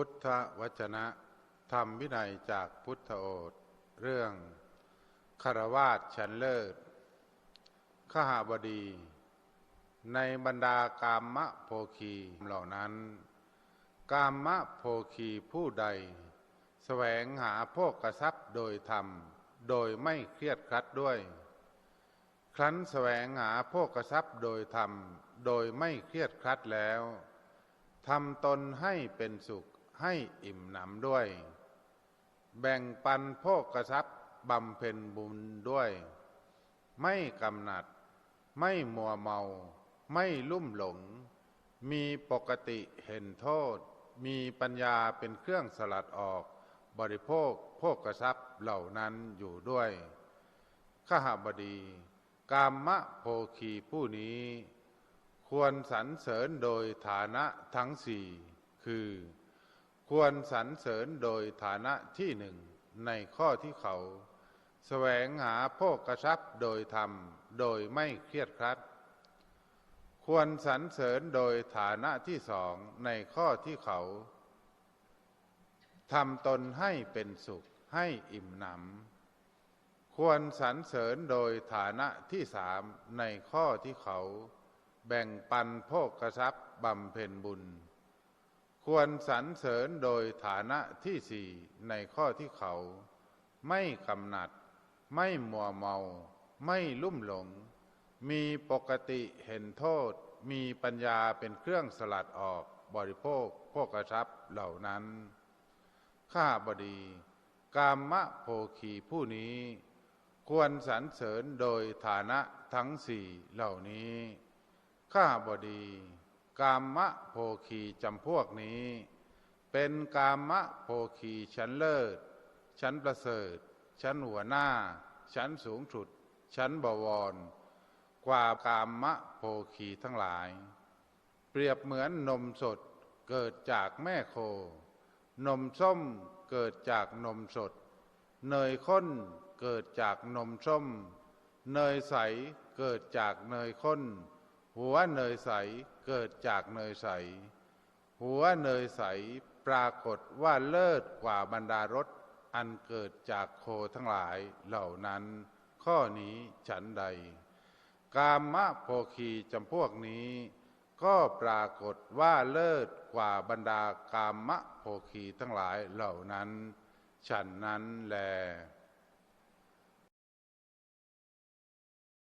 พุทธวจนะ ธรรมวินัยจากพุทธโอษเรื่องคารวาสฉันเลิศขหาบดี ในบรรดากามะโภคีเหล่านั้น กามะโภคีผู้ใด แสวงหาโภกทรัพย์โดยธรรม โดยไม่เครียดครัดด้วย ครั้นแสวงหาโภกทรัพย์โดยธรรม โดยไม่เครียดครัดแล้วทำตนให้เป็นสุข ให้อิ่มหนำด้วย แบ่งปันโภกทรัพย์บำเพ็ญบุญด้วย ไม่กำหนัด ไม่มัวเมา ไม่ลุ่มหลง มีปกติเห็นโทษ มีปัญญาเป็นเครื่องสลัดออก บริโภคโภกทรัพย์เหล่านั้นอยู่ด้วยขหบดี กามะโภคีผู้นี้ ควรสรรเสริญโดยฐานะทั้งสี่ คือ ควรสรรเสริญโดยฐานะที่หนึ่งในข้อที่เขาแสวงหาโภกทรัพย์โดยธรรมโดยไม่เครียดครัด ควรสรรเสริญโดยฐานะที่สองในข้อที่เขาทำตนให้เป็นสุขให้อิ่มหนำควรสรรเสริญโดยฐานะที่สามในข้อที่เขา แบ่งปันโภกทรัพย์บำเพ็ญบุญ ควรสรรเสริญโดยฐานะที่สี่ในข้อที่เขา ไม่กำหนัด ไม่มัวเมา ไม่ลุ่มหลง มีปกติเห็นโทษ มีปัญญาเป็นเครื่องสลัดออกบริโภคโภกทรัพย์เหล่านั้น ข้าบดี กามะโภคีผู้นี้ ควรสรรเสริญโดยฐานะทั้งสี่เหล่านี้ ข้าบดี กามะโภคีจำพวกนี้ เป็นกามะโภคีชั้นเลิศ ชั้นประเสริฐ ชั้นหัวหน้า ชั้นสูงสุด ชั้นบวร กว่ากามะโภคีทั้งหลาย เปรียบเหมือนนมสดเกิดจากแม่โค นมส้มเกิดจากนมสด เนยข้นเกิดจากนมส้ม เนยใสเกิดจากเนยข้น หัวเนยใสเกิดจากเนยใส หัวเนยใสปรากฏว่าเลิศกว่าบรรดารสอันเกิดจากโคทั้งหลายเหล่านั้น ข้อนี้ฉันใด กามะโภคีจำพวกนี้ ก็ปรากฏว่าเลิศกว่าบรรดากามะโภคีทั้งหลายเหล่านั้น ฉันนั้นแล